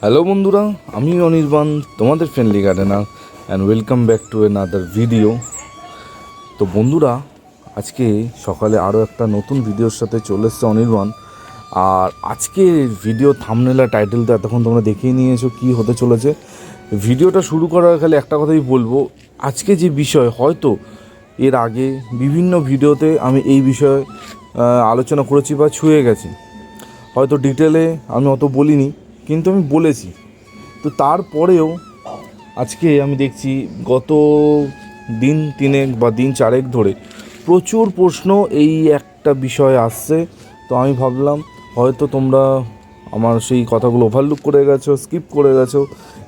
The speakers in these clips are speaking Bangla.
হ্যালো বন্ধুরা, আমি অনির্বাণ, তোমাদের friendly gardener and welcome back to another video তো বন্ধুরা, আজকে সকালে আরও একটা নতুন ভিডিওর সাথে চলে এসছে অনির্বাণ। আর আজকে ভিডিও থামনেলা টাইটেল তো এতক্ষণ তোমরা দেখিয়ে নিয়েছো কী হতে চলেছে। ভিডিওটা শুরু করার খালি একটা কথাই বলব, আজকে যে বিষয়, হয়তো এর আগে বিভিন্ন ভিডিওতে আমি এই বিষয়ে আলোচনা করেছি বা ছুঁয়ে গেছি। হয়তো ডিটেলে আমি অত বলিনি, কিন্তু আমি বলেছি। তো তারপরেও আজকে আমি দেখছি গত দিন তিনেক বা দিন চারেক ধরে প্রচুর প্রশ্ন এই একটা বিষয়ে আসছে। তো আমি ভাবলাম, হয়তো তোমরা আমার সেই কথাগুলো ওভারলুক করে গেছো স্কিপ করে গেছো।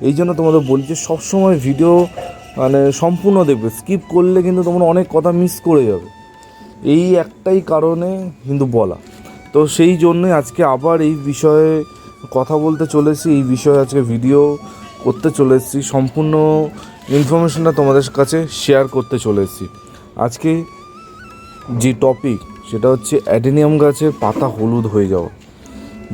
এই জন্য তোমাদের বলছি, সবসময় ভিডিও মানে সম্পূর্ণ দেখবে স্কিপ করলে কিন্তু তোমরা অনেক কথা মিস করে যাবে। এই একটাই কারণে কিন্তু বলা। তো সেই জন্যই আজকে আবার এই বিষয়ে কথা বলতে চলেছি, এই বিষয়ে আজকে ভিডিও করতে চলে এসেছি সম্পূর্ণ ইনফরমেশনটা তোমাদের কাছে শেয়ার করতে চলে এসেছি আজকে যে টপিক সেটা হচ্ছে অ্যাডেনিয়াম গাছের পাতা হলুদ হয়ে যাওয়া।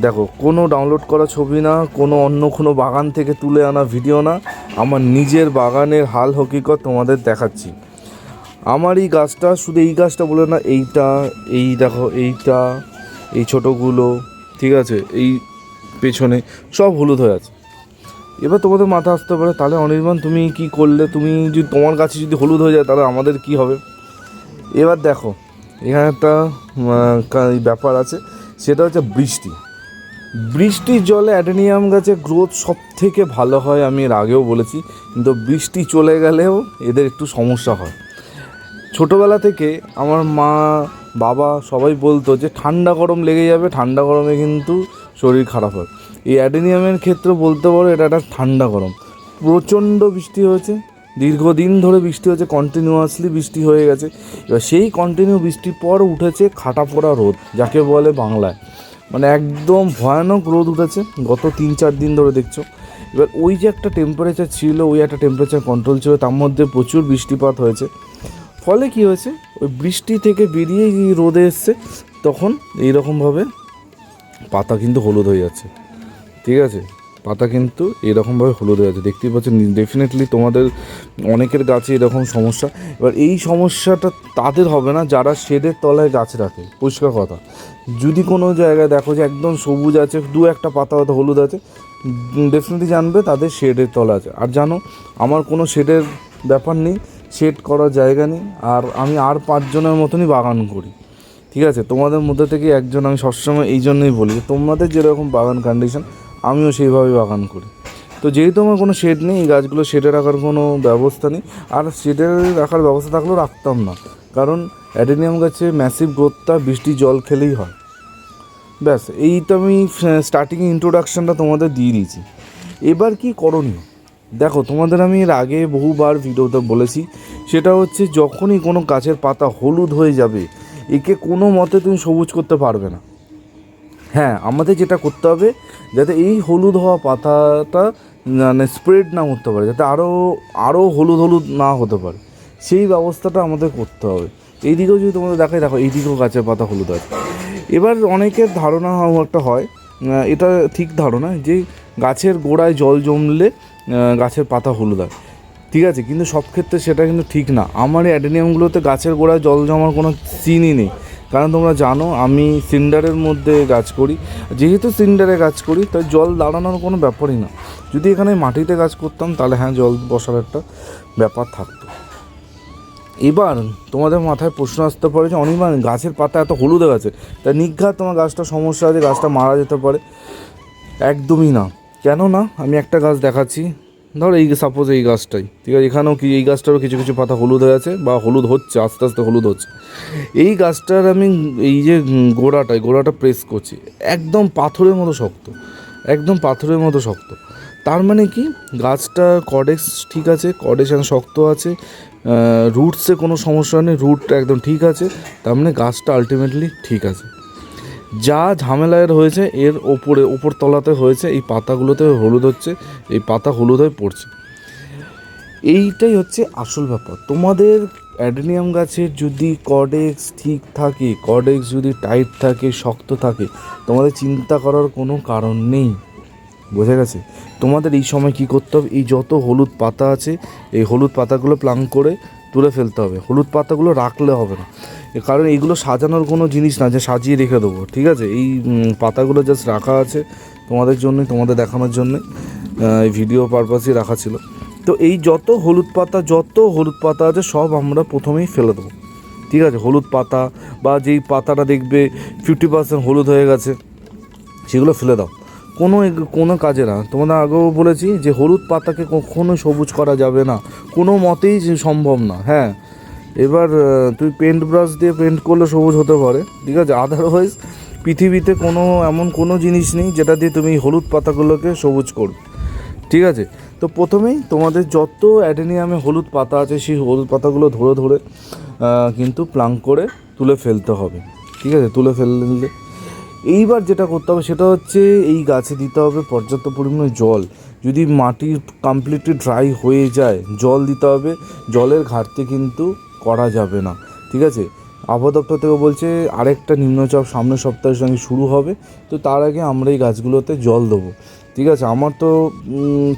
দেখো, কোনো ডাউনলোড করা ছবি না, কোনো অন্য কোনো বাগান থেকে তুলে আনা ভিডিও না, আমার নিজের বাগানের হাল হকিকত তোমাদের দেখাচ্ছি। আমার এই গাছটা, শুধু এই গাছটা বলে না, এইটা, এই দেখো, এইটা এই ছোটোগুলো, ঠিক আছে, এই পেছনে সব হলুদ হয়ে আছে। এবার তোমাদের মাথা আসতে পারে, তাহলে অনির্বাণ, তুমি কি করলে? তুমি যদি তোমার গাছে যদি হলুদ হয়ে যায়, তাহলে আমাদের কি হবে? এবার দেখো, এখানে একটা ব্যাপার আছে, সেটা হচ্ছে বৃষ্টি। বৃষ্টির জলে অ্যাডেনিয়াম গাছের গ্রোথ সব থেকে ভালো হয়, আমি এর আগেও বলেছি, কিন্তু বৃষ্টি চলে গেলেও এদের একটু সমস্যা হয়। ছোটোবেলা থেকে আমার মা বাবা সবাই বলতো যে ঠান্ডা গরম লেগে যাবে, ঠান্ডা গরমে কিন্তু শরীর খারাপ হয়। এই অ্যাডেনিয়ামের ক্ষেত্রে বলতে পারো এটা একটা ঠান্ডা গরম। প্রচণ্ড বৃষ্টি হয়েছে, দীর্ঘদিন ধরে বৃষ্টি হয়েছে কন্টিনিউয়াসলি বৃষ্টি হয়ে গেছে। এবার সেই কন্টিনিউ বৃষ্টির পর উঠেছে খাটা পোড়া রোদ, যাকে বলে বাংলায়। মানে একদম ভয়ানক রোদ উঠেছে গত তিন চার দিন ধরে দেখছ। এবার ওই যে একটা টেম্পারেচার ছিল, ওই একটা টেম্পারেচার কন্ট্রোল ছিল, তার মধ্যে প্রচুর বৃষ্টিপাত হয়েছে। ফলে কি হয়েছে? ওই বৃষ্টি থেকে বেরিয়ে রোদে এসছে, তখন এইরকমভাবে পাতা কিন্তু হলুদ হয়ে যাচ্ছে। ঠিক আছে? পাতা কিন্তু এরকমভাবে হলুদ হয়ে যাচ্ছে। দেখতেই পাচ্ছেন ডেফিনেটলি তোমাদের অনেকের গাছে এরকম সমস্যা। এবার এই সমস্যাটা তাদের হবে না, যারা শেডের তলায় গাছ রাখে। পরিষ্কার কথা। যদি কোনো জায়গায় দেখো যে একদম সবুজ আছে, দু একটা পাতা হয়তো হলুদ আছে ডেফিনেটলি জানবে তাদের শেডের তলা আছে। আর জানো, আমার কোনো শেডের ব্যাপার নেই। শেড করার জায়গা নেই, আর আমি আর পাঁচজনের মতনই বাগান করি। ঠিক আছে? তোমাদের মধ্যে থেকে একজন আমি সবসময় এই জন্যই বলি তোমাদের যেরকম বাগান কন্ডিশন আমিও সেইভাবেই বাগান করি। তো যেহেতু আমার কোনো শেড নেই, এই গাছগুলো শেডে রাখার কোনো ব্যবস্থা নেই, আর শেডে রাখার ব্যবস্থা থাকলেও রাখতাম না। কারণ অ্যাডেনিয়াম গাছে ম্যাসিভ গ্রোথটা বৃষ্টি, জল খেলেই হয়। ব্যাস এই তো আমি স্টার্টিং ইন্ট্রোডাকশানটা তোমাদের দিয়ে দিয়েছি। এবার কি করণীয়? দেখো, তোমাদের আমি এর আগে বহুবার ভিডিওতে বলেছি, সেটা হচ্ছে যখনই কোনো গাছের পাতা হলুদ হয়ে যাবে, একে কোনো মতে তুমি সবুজ করতে পারবে না। হ্যাঁ আমাদের যেটা করতে হবে, যাতে এই হলুদ হওয়া পাতাটা মানে স্প্রেড না করতে পারে, যাতে আরও আরও হলুদ হলুদ না হতে পারে। সেই ব্যবস্থাটা আমাদের করতে হবে। এইদিকেও যদি তোমাদের দেখাই, দেখো এই এইদিকেও গাছের পাতা হলুদ আছে। এবার অনেকের ধারণা একটা হয় এটা ঠিক ধারণা যে গাছের গোড়ায় জল জমলে গাছের পাতা হলুদ হয়। ঠিক আছে, কিন্তু সব ক্ষেত্রে সেটা কিন্তু ঠিক না। আমার এই অ্যাডেনিয়ামগুলোতে গাছের গোড়ায় জল জমার কোনো সিনই নেই। কারণ তোমরা জানো, আমি সিন্ডারের মধ্যে গাছ করি। যেহেতু সিন্ডারে গাছ করি, তাই জল দাঁড়ানোর কোনো ব্যাপারই না। যদি এখানে মাটিতে গাছ করতাম, তাহলে হ্যাঁ জল বসার একটা ব্যাপার থাকতো। এবার তোমাদের মাথায় প্রশ্ন আসতে পারে যে, অনির্বাণ, গাছের পাতা এত হলুদে গেছে তা নিঘাত তোমার গাছটা সমস্যা আছে, গাছটা মারা যেতে পারে। একদমই না। কেন না আমি একটা গাছ দেখাচ্ছি। ধর এই সাপোজ এই গাছটাই। ঠিক আছে, এখানেও কি এই গাছটারও কিছু কিছু পাতা হলুদ হয়ে আছে বা হলুদ হচ্ছে, আস্তে আস্তে হলুদ হচ্ছে। এই গাছটার আমি এই যে গোড়াটায়, গোড়াটা প্রেস করছি, একদম পাথরের মতো শক্ত, একদম পাথরের মতো শক্ত। তার মানে কি? গাছটা কডেক্স ঠিক আছে কডেকশন শক্ত আছে রুটসে কোনো সমস্যা নেই রুট একদম ঠিক আছে, তার মানে গাছটা আলটিমেটলি ঠিক আছে। যা ঝামেলার হয়েছে এর ওপরে ওপর তলাতে হয়েছে, এই পাতাগুলোতে হলুদ হচ্ছে, এই পাতা হলুদ হয়ে পড়ছে। এইটাই হচ্ছে আসল ব্যাপার। তোমাদের অ্যাডেনিয়াম গাছের যদি কডেক্স ঠিক থাকে, কডেক্স যদি টাইট থাকে, শক্ত থাকে, তোমাদের চিন্তা করার কোনো কারণ নেই। বোঝা গেছে? তোমাদের এই সময় কি করতে হবে? এই যত হলুদ পাতা আছে, এই হলুদ পাতাগুলো প্লাং করে তুলে ফেলতে হবে। হলুদ পাতাগুলো রাখলে হবে না। কারণ এইগুলো সাজানোর কোনো জিনিস না, যে সাজিয়ে রেখে দেবো, ঠিক আছে? এই পাতাগুলো জাস্ট রাখা আছে তোমাদের জন্যই, তোমাদের দেখানোর জন্যে ভিডিও পারপাসই রাখা ছিল। তো এই যত হলুদ পাতা, যত হলুদ পাতা আছে, সব আমরা প্রথমেই ফেলে দেবো। ঠিক আছে? হলুদ পাতা বা যেই পাতাটা দেখবে ফিফটি পার্সেন্ট হলুদ হয়ে গেছে, সেগুলো ফেলে দাও। কোনো কোনো কাজে না। তোমাদের আগেও বলেছি যে হলুদ পাতাকে কখনো সবুজ করা যাবে না। কোনো মতেই সম্ভব না হ্যাঁ? এবার তুই পেন্ট ব্রাশ দিয়ে পেন্ট করলে সবুজ হতে পারে, ঠিক আছে? আদারওয়াইজ পৃথিবীতে কোনো, এমন কোনো জিনিস নেই যেটা দিয়ে তুমি হলুদ পাতাগুলোকে সবুজ করবে, ঠিক আছে? তো প্রথমেই তোমাদের যত অ্যাডেনিয়ামে হলুদ পাতা আছে, সেই হলুদ পাতাগুলো ধরে ধরে কিন্তু প্লাং করে তুলে ফেলতে হবে, ঠিক আছে? তুলে ফেললে। এইবার যেটা করতে হবে, সেটা হচ্ছে এই গাছে দিতে হবে পর্যাপ্ত পরিমাণে জল। যদি মাটি কমপ্লিটলি ড্রাই হয়ে যায়, জল দিতে হবে। জলের ঘাটতি কিন্তু করা যাবে না। ঠিক আছে? আবহাওয়া দপ্তর থেকে বলছে আরেকটা নিম্নচাপ সামনের সপ্তাহের সঙ্গে শুরু হবে, তো তার আগে আমরা এই গাছগুলোতে জল দেবো। ঠিক আছে? আমার তো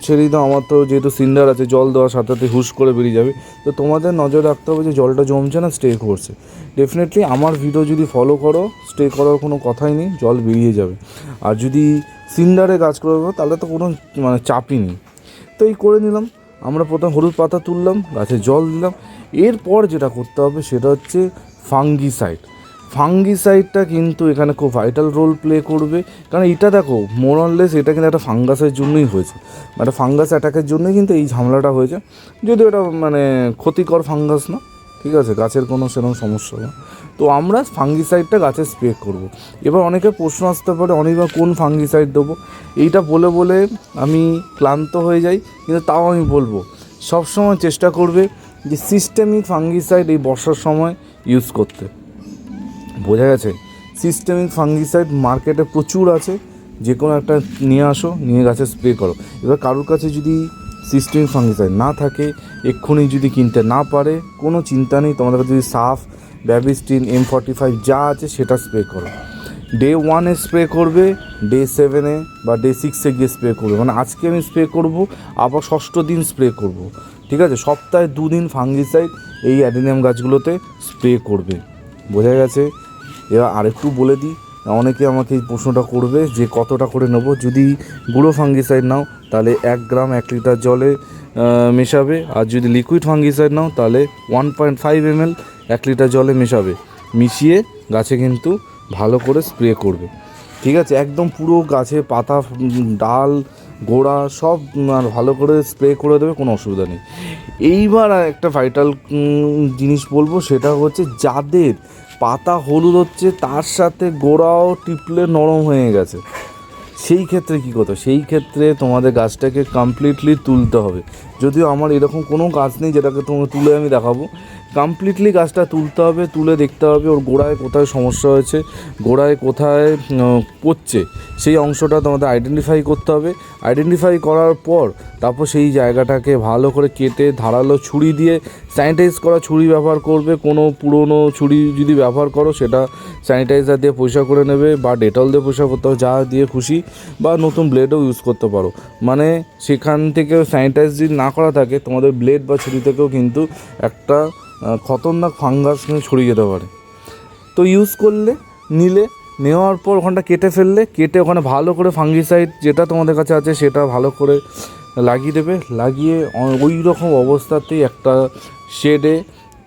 ছেড়েই দাও আমার তো যেহেতু সিন্ডার আছে, জল দেওয়ার সাথে সাথে হুশ করে বেরিয়ে যাবে। তো তোমাদের নজর রাখতে হবে যে জলটা জমছে না স্টে করছে। ডেফিনেটলি আমার ভিডিও যদি ফলো করো স্টে করার কোনো কথাই নেই, জল বেরিয়ে যাবে। আর যদি সিন্ডারে কাজ করো তাহলে তো কোনো মানে চাপই নেই। তো এই করে নিলাম। আমরা প্রথম হলুদ পাতা তুললাম, গাছে জল দিলাম। এরপর যেটা করতে হবে সেটা হচ্ছে ফাঙ্গিসাইড। ফাঙ্গিসাইডটা কিন্তু এখানে খুব ভাইটাল রোল প্লে করবে। কারণ এটা দেখো মোরললেস এটা কিন্তু একটা ফাঙ্গাসের জন্যই হয়েছে। একটা ফাঙ্গাস অ্যাটাকের জন্যই কিন্তু এই ঝামেলাটা হয়েছে। যদিও এটা মানে ক্ষতিকর ফাঙ্গাস না, ঠিক আছে, গাছের কোনো সেরকম সমস্যা না। তো আমরা ফাঙ্গিসাইডটা গাছে স্প্রে করব। এবার অনেকে প্রশ্ন আসতে পারে অনেকবার কোন ফাঙ্গিসাইড দেবো? এইটা বলে বলে আমি ক্লান্ত হয়ে যাই, কিন্তু তাও আমি বলব, সবসময় চেষ্টা করবে যে সিস্টেমিক ফাঙ্গিসাইড এই বর্ষার সময় ইউজ করতে। বোঝা গেছে? সিস্টেমিক ফাঙ্গিসাইড মার্কেটে প্রচুর আছে। যে কোনো একটা নিয়ে আসো, নিয়ে গাছে স্প্রে করো। এবার কারোর কাছে যদি সিস্টেমিক ফাঙ্গিসাইড না থাকে, এক্ষুনি যদি কিনতে না পারে, কোনো চিন্তা নেই, তোমাদের কাছে যদি সাফ ব্যাবিস্টিন এম ফর্টি ফাইভ যা আছে সেটা স্প্রে করো। ডে ওয়ানে স্প্রে করবে ডে সেভেনে বা ডে সিক্সে গিয়ে স্প্রে করবে। মানে আজকে আমি স্প্রে করব, আবার ষষ্ঠ দিন স্প্রে করব। ঠিক আছে? সপ্তাহে দুদিন ফাঙ্গিসাইড এই অ্যাডিনিয়াম গাছগুলোতে স্প্রে করবে। বোঝা গেছে? এবার আরেকটু বলে দিই, অনেকে আমাকে এই প্রশ্নটা করবে যে কতটা করে নেব? যদি গুঁড়ো ফাঙ্গিসাইড নাও, তাহলে এক গ্রাম এক লিটার জলে মেশাবে। আর যদি লিকুইড ফাঙ্গিসাইড নাও, তাহলে ওয়ান পয়েন্ট ফাইভ এমএল এক লিটার জলে মেশাবে। মিশিয়ে গাছে কিন্তু ভালো করে স্প্রে করবে। ঠিক আছে? একদম পুরো গাছে পাতা ডাল গোড়া সব আর ভালো করে স্প্রে করে দেবে, কোনো অসুবিধা নেই। এইবার একটা ভাইটাল জিনিস বলব, সেটা হচ্ছে যাদের পাতা হলুদ হচ্ছে, তার সাথে গোড়াও টিপলে নরম হয়ে গেছে। সেই ক্ষেত্রে কী হবে? সেই ক্ষেত্রে তোমাদের গাছটাকে কমপ্লিটলি তুলতে হবে। যদিও আমার এরকম কোনো গাছ নেই যেটাকে তোমাকে তুলে আমি দেখাবো। কমপ্লিটলি গাছটা তুলতে হবে, তুলে দেখতে হবে ওর গোড়ায় কোথায় সমস্যা হয়েছে, গোড়ায় কোথায় পড়ছে, সেই অংশটা তোমাদের আইডেন্টিফাই করতে হবে। আইডেন্টিফাই করার পর তারপর সেই জায়গাটাকে ভালো করে কেটে ধারালো ছুরি দিয়ে স্যানিটাইজ করা ছুরি ব্যবহার করবে। কোনো পুরনো ছুরি যদি ব্যবহার করো সেটা স্যানিটাইজার দিয়ে পরিষ্কার করে নেবে বা ডেটল দিয়ে পরিষ্কার করতে হবে, যা দিয়ে খুশি বা নতুন ব্লেডও ইউজ করতে পারো। মানে সেখান থেকে স্যানিটাইজ যদি না করা থাকে, তোমাদের ব্লেড বা ছুরি থেকেও কিন্তু একটা খতরনাক ফাঙ্গাস ছড়িয়ে যেতে পারে। তো ইউজ করলে, নিলে, নেওয়ার পর ওখানটা কেটে ফেললে, কেটে ওখানে ভালো করে ফাঙ্গিসাইড যেটা তোমাদের কাছে আছে সেটা ভালো করে লাগিয়ে দেবে। লাগিয়ে ওই রকম অবস্থাতেই একটা শেডে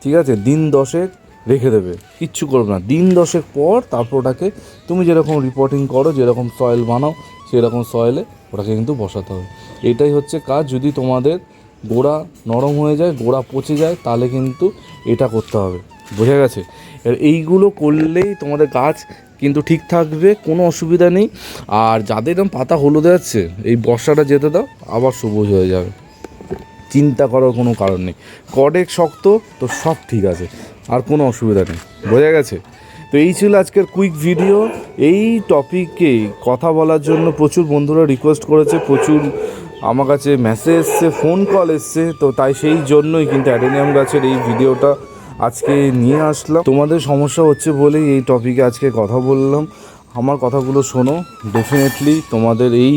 ঠিক আছে, দিন দশেক রেখে দেবে। কিচ্ছু করবে না। দিন দশেক পর তারপর ওটাকে তুমি যেরকম রিপোর্টিং করো, যেরকম সয়েল বানাও, সেরকম সয়েলে ওটাকে কিন্তু বসাতে হবে। এটাই হচ্ছে কাজ। যদি তোমাদের গোড়া নরম হয়ে যায়, গোড়া পচে যায়, তাহলে কিন্তু এটা করতে হবে। বোঝা গেছে? এবার এইগুলো করলেই তোমাদের গাছ কিন্তু ঠিক থাকবে, কোনো অসুবিধা নেই। আর যাদের এরকম পাতা হলুদ যাচ্ছে এই বর্ষাটা যেতে দাও, আবার সবুজ হয়ে যাবে। চিন্তা করার কোনো কারণ নেই। কডেক শক্ত, তো সব ঠিক আছে, আর কোনো অসুবিধা নেই। বোঝা গেছে? তো এই ছিল আজকের কুইক ভিডিও। এই টপিকে কথা বলার জন্য প্রচুর বন্ধুরা রিকোয়েস্ট করেছে, প্রচুর আমার কাছে মেসেজ এসছে ফোন কল এসছে, তো তাই সেই জন্যই কিন্তু অ্যাডেনিয়াম গাছের এই ভিডিওটা আজকে নিয়ে আসলাম। তোমাদের সমস্যা হচ্ছে বলেই এই টপিকে আজকে কথা বললাম। আমার কথাগুলো শোনো ডেফিনেটলি তোমাদের এই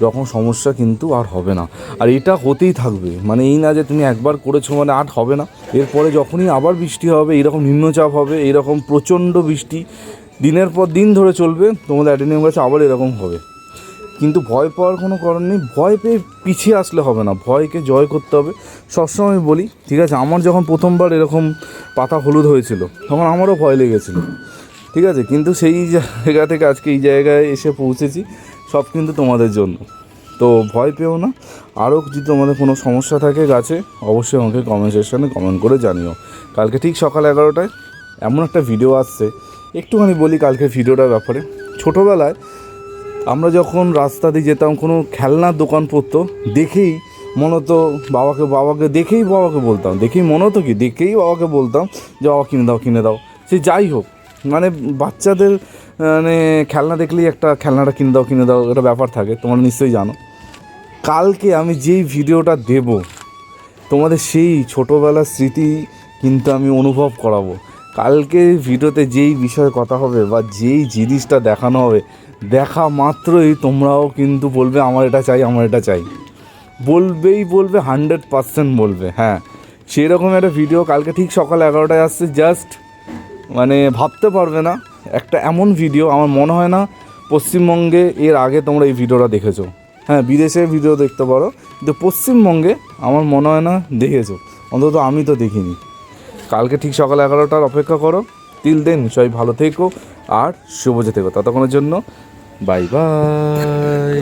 রকম সমস্যা কিন্তু আর হবে না। আর এটা হতেই থাকবে। মানে এই না যে তুমি একবার করেছ মানে আর হবে না। এরপরে যখনই আবার বৃষ্টি হবে এইরকম নিম্নচাপ হবে এইরকম প্রচণ্ড বৃষ্টি, দিনের পর দিন ধরে চলবে, তোমাদের অ্যাটেনিয়াম গাছে আবার এরকম হবে। কিন্তু ভয় পাওয়ার কোনো কারণ নেই। ভয় পেয়ে পিছিয়ে আসলে হবে না। ভয়কে জয় করতে হবে। সবসময় বলি, ঠিক আছে, আমার যখন প্রথমবার এরকম পাতা হলুদ হয়েছিল, তখন আমারও ভয় লেগেছিল। ঠিক আছে, কিন্তু সেই জায়গা থেকে আজকে এই জায়গায় এসে পৌঁছেছি, সব কিন্তু তোমাদের জন্য। তো ভয় পেও না। আরও যদি তোমাদের কোনো সমস্যা থাকে গাছে, অবশ্যই আমাকে কমেন্ট সেকশানে কমেন্ট করে জানিও। কালকে ঠিক সকাল এগারোটায় এমন একটা ভিডিও আসছে। একটুখানি বলি কালকে ভিডিওটার ব্যাপারে। ছোটোবেলায় আমরা যখন রাস্তা দিয়ে যেতাম, কোনো খেলনার দোকান পড়তো, দেখেই মনে হতো বাবাকে বাবাকে দেখেই বাবাকে বলতাম। দেখেই মনে হতো কি? দেখেই বাবাকে বলতাম যে, বাবা, কিনে দাও কিনে দাও। সে যাই হোক মানে বাচ্চাদের মানে খেলনা দেখলেই একটা খেলনাটা কিনে দাও কিনে দাও এটা ব্যাপার থাকে, তোমরা নিশ্চয়ই জানো। কালকে আমি যেই ভিডিওটা দেব, তোমাদের সেই ছোটোবেলার স্মৃতি কিন্তু আমি অনুভব করাবো। কালকে ভিডিওতে যেই বিষয়ে কথা হবে বা যেই জিনিসটা দেখানো হবে দেখা মাত্রই তোমরাও কিন্তু বলবে, আমার এটা চাই, আমার এটা চাই। বলবেই বলবে হান্ড্রেড পার্সেন্ট বলবে হ্যাঁ। সেই রকম একটা ভিডিও কালকে ঠিক সকাল এগারোটায় আসছে জাস্ট মানে ভাবতে পারবে না, একটা এমন ভিডিও আমার মনে হয় না পশ্চিমবঙ্গে এর আগে তোমরা এই ভিডিওটা দেখেছ। হ্যাঁ বিদেশে ভিডিও দেখতে পারো, কিন্তু পশ্চিমবঙ্গে আমার মনে হয় না দেখেছ, অন্তত আমি তো দেখিনি। কালকে ঠিক সকাল এগারোটার অপেক্ষা করো তিল দেন সবাই ভালো থেকো আর শুভ থেকো। ততক্ষণের জন্য বাই বাই